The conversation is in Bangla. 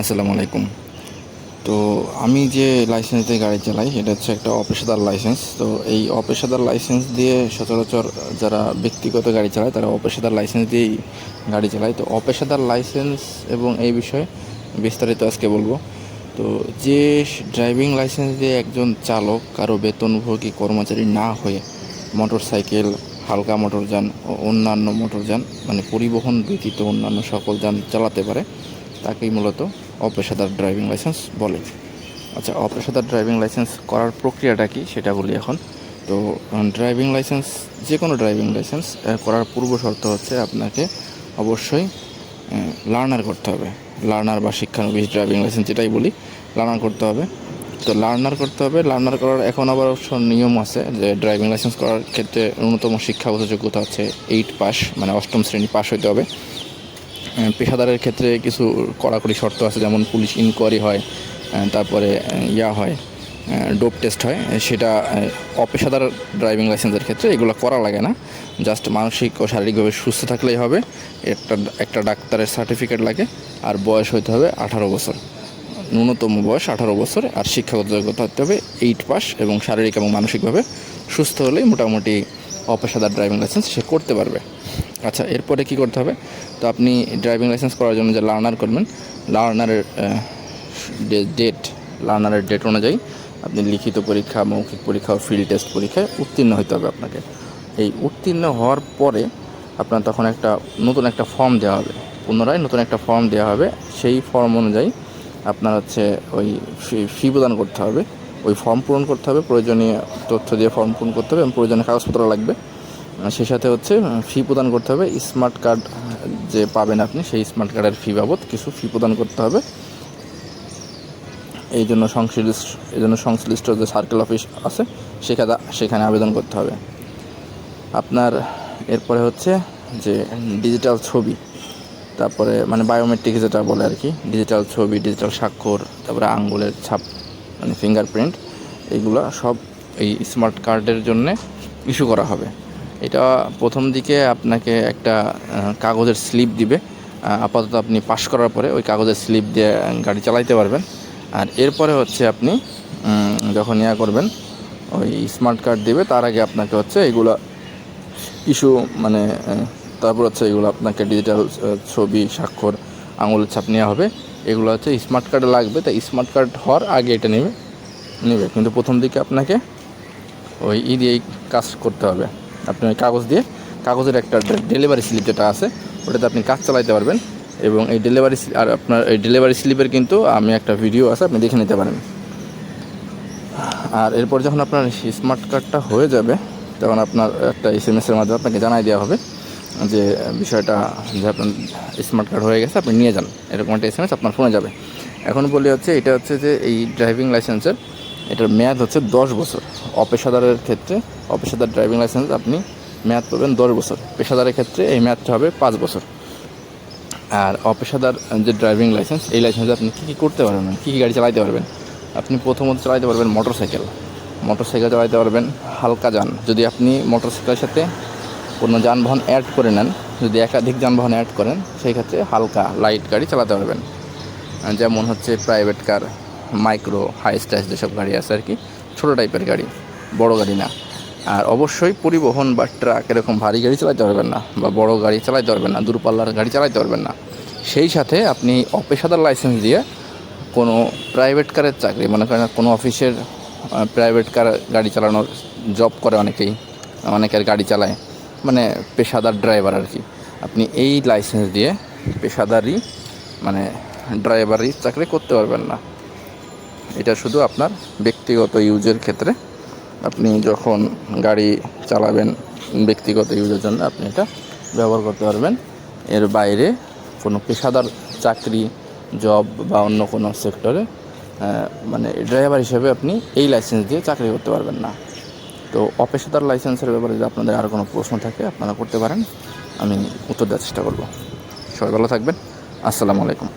আসসালামু আলাইকুম। তো আমি যে লাইসেন্স দিয়ে গাড়ি চালাই এটা হচ্ছে একটা অপেশাদার লাইসেন্স তো এই অপেশাদার লাইসেন্স দিয়ে সচরাচর যারা ব্যক্তিগত গাড়ি চালায়, তারা অপেশাদার লাইসেন্স দিয়েই গাড়ি চালায়। তো অপেশাদার লাইসেন্স এবং এই বিষয়ে বিস্তারিত আজকে বলব। তো যে ড্রাইভিং লাইসেন্স দিয়ে একজন চালক কারও বেতনভোগী কর্মচারী না হয়ে মোটর সাইকেল হালকা মোটরযান ও অন্যান্য মোটরযান মানে পরিবহন ব্যতীত অন্যান্য সকল যান চালাতে পারে, তাকেই মূলত অপেশাদার ড্রাইভিং লাইসেন্স বলে। আচ্ছা অপেশাদার ড্রাইভিং লাইসেন্স করার প্রক্রিয়াটা কি সেটা বলি এখন। তো ড্রাইভিং লাইসেন্স যে কোনো ড্রাইভিং লাইসেন্স করার পূর্ব শর্ত হচ্ছে আপনাকে অবশ্যই লার্নার করতে হবে। লার্নার বা শিক্ষানবিশ ড্রাইভিং লাইসেন্স যেটাই বলি, লার্নার করতে হবে। তো লার্নার করতে হবে, লার্নার করার এখন আবার অবশ্য নিয়ম আছে যে ড্রাইভিং লাইসেন্স করার ক্ষেত্রে ন্যূনতম শিক্ষাগত যোগ্যতা হচ্ছে এইট পাস মানে অষ্টম শ্রেণি পাস হইতে হবে। পেশাদারের ক্ষেত্রে কিছু কড়াকড়ি শর্ত আছে, যেমন পুলিশ ইনকোয়ারি হয় তারপরে ইয়া হয় ডোপ টেস্ট হয় সেটা অপেশাদার ড্রাইভিং লাইসেন্সের ক্ষেত্রে এগুলো করা লাগে না। জাস্ট মানসিক ও শারীরিকভাবে সুস্থ থাকলেই হবে, একটা একটা ডাক্তারের সার্টিফিকেট লাগে, আর বয়স হতে হবে আঠারো বছর। ন্যূনতম বয়স আঠারো বছর, আর শিক্ষাগত যোগ্যতা হতে হবে এইট পাস এবং শারীরিক এবং মানসিকভাবে সুস্থ হলেই মোটামুটি অপেশাদার ড্রাইভিং লাইসেন্স সে করতে পারবে। আচ্ছা এরপরে কি করতে হবে? তো আপনি ড্রাইভিং লাইসেন্স করার জন্য যে লার্নার করবেন লার্নারের ডেট লার্নারের ডেট অনুযায়ী আপনি লিখিত পরীক্ষা, মৌখিক পরীক্ষা ও ফিল্ড টেস্ট পরীক্ষায় উত্তীর্ণ হতে হবে আপনাকে। এই উত্তীর্ণ হওয়ার পরে আপনার তখন একটা নতুন একটা ফর্ম দেওয়া হবে। পুনরায় নতুন একটা ফর্ম দেওয়া হবে। সেই ফর্ম অনুযায়ী আপনার হচ্ছে ওই ফি প্রদান করতে হবে। ওই ফর্ম পূরণ করতে হবে। প্রয়োজনীয় তথ্য দিয়ে ফর্ম পূরণ করতে হবে এবং প্রয়োজনীয় কাগজপত্র লাগবে। সেই সাথে হচ্ছে ফি প্রদান করতে হবে। স্মার্ট কার্ড যে পাবেন আপনি, সেই স্মার্ট কার্ডের ফি বাবদ কিছু ফি প্রদান করতে হবে। এই জন্য সংশ্লিষ্ট, এই জন্য সংশ্লিষ্ট যে সার্কেল অফিস আছে, সেখানে সেখানে আবেদন করতে হবে। আপনার, এরপরে হচ্ছে যে ডিজিটাল ছবি, তারপরে মানে বায়োমেট্রিক যেটা বলে আর কি ডিজিটাল ছবি ডিজিটাল স্বাক্ষর, তারপরে আঙ্গুলের ছাপ মানে ফিঙ্গারপ্রিন্ট এইগুলো সব এই স্মার্ট কার্ডের জন্যে ইস্যু করা হবে। এটা প্রথম দিকে আপনাকে একটা কাগজের স্লিপ দিবে। আপাতত আপনি পাশ করার পরে ওই কাগজের স্লিপ দিয়ে গাড়ি চালাইতে পারবেন। আর এরপরে হচ্ছে আপনি যখন ইয়া করবেন, ওই স্মার্ট কার্ড দিবে, তার আগে আপনাকে হচ্ছে এগুলো ইস্যু মানে তারপর হচ্ছে এগুলো আপনাকে ডিজিটাল ছবি, স্বাক্ষর, আঙুলের ছাপ নেওয়া হবে। এগুলো হচ্ছে স্মার্ট কার্ডে লাগবে তাই স্মার্ট কার্ড হওয়ার আগে এটা নেবে নেবে। কিন্তু প্রথম দিকে আপনাকে ওই ই দিয়েই কাজ করতে হবে। আপনি কাগজ দিয়ে, কাগজের একটা ডেলিভারি স্লিপ যেটা আছে, ওটাতে আপনি কাজ চালাইতে পারবেন এবং এই ডেলিভারি আর আপনার এই ডেলিভারি স্লিপের কিন্তু আমি একটা ভিডিও আছে, আপনি দেখে নিতে পারেন। আর এরপর যখন আপনার স্মার্ট কার্ডটা হয়ে যাবে, তখন আপনার একটা এস এম এসের মাধ্যমে আপনাকে জানাই দেওয়া হবে যে, বিষয়টা যে আপনার স্মার্ট কার্ড হয়ে গেছে, আপনি নিয়ে যান। এরকম একটা এস এম এস আপনার ফোনে যাবে। এখন বলি হচ্ছে, এটা হচ্ছে যে এই ড্রাইভিং লাইসেন্সের এটার মেয়াদ হচ্ছে দশ বছর। অপেশাদারের ক্ষেত্রে, অপেশাদার ড্রাইভিং লাইসেন্স আপনি মেয়াদ পাবেন দশ বছর। পেশাদারের ক্ষেত্রে এই মেয়াদটা হবে পাঁচ বছর। আর অপেশাদার যে ড্রাইভিং লাইসেন্স, এই লাইসেন্সে আপনি কী কী করতে পারবেন? কী কী গাড়ি চালাতে পারবেন? আপনি প্রথমত চালাতে পারবেন মোটর সাইকেল মোটর সাইকেল চালাতে পারবেন হালকা যান। যদি আপনি মোটর সাইকেলের সাথে কোনো যানবাহন অ্যাড করে নেন, যদি একাধিক যানবাহন অ্যাড করেন, সেই ক্ষেত্রে হালকা লাইট গাড়ি চালাতে পারবেন। যেমন হচ্ছে প্রাইভেট কার মাইক্রো হাই স্টাইস যেসব গাড়ি আছে আর কি, ছোটো টাইপের গাড়ি, বড় গাড়ি না। আর অবশ্যই পরিবহন বা ট্রাক এরকম ভারী গাড়ি চালাতে পারবেন না, বা বড় গাড়ি চালাতে পারবেন না, দূরপাল্লার গাড়ি চালাতে পারবেন না। সেই সাথে আপনি অপেশাদার লাইসেন্স দিয়ে কোনো প্রাইভেট কারের চাকরি, মনে করেন কোনো অফিসের প্রাইভেট কার গাড়ি চালানোর জব করে অনেকেই, অনেকের গাড়ি চালায় মানে পেশাদার ড্রাইভার আর কি। আপনি এই লাইসেন্স দিয়ে পেশাদারি মানে ড্রাইভারি চাকরি করতে পারবেন না। এটা শুধু আপনার ব্যক্তিগত ইউজের ক্ষেত্রে। আপনি যখন গাড়ি চালাবেন ব্যক্তিগত ইউজের জন্য আপনি এটা ব্যবহার করতে পারবেন। এর বাইরে কোনো পেশাদার চাকরি, জব বা অন্য কোনো সেক্টরে মানে ড্রাইভার হিসেবে আপনি এই লাইসেন্স দিয়ে চাকরি করতে পারবেন না। তো অপেশাদার লাইসেন্সের ব্যাপারে যদি আপনাদের আর কোনো প্রশ্ন থাকে, আপনারা করতে পারেন। আমি উত্তর দেওয়ার চেষ্টা করব। সবাই ভালো থাকবেন। আসসালামু আলাইকুম।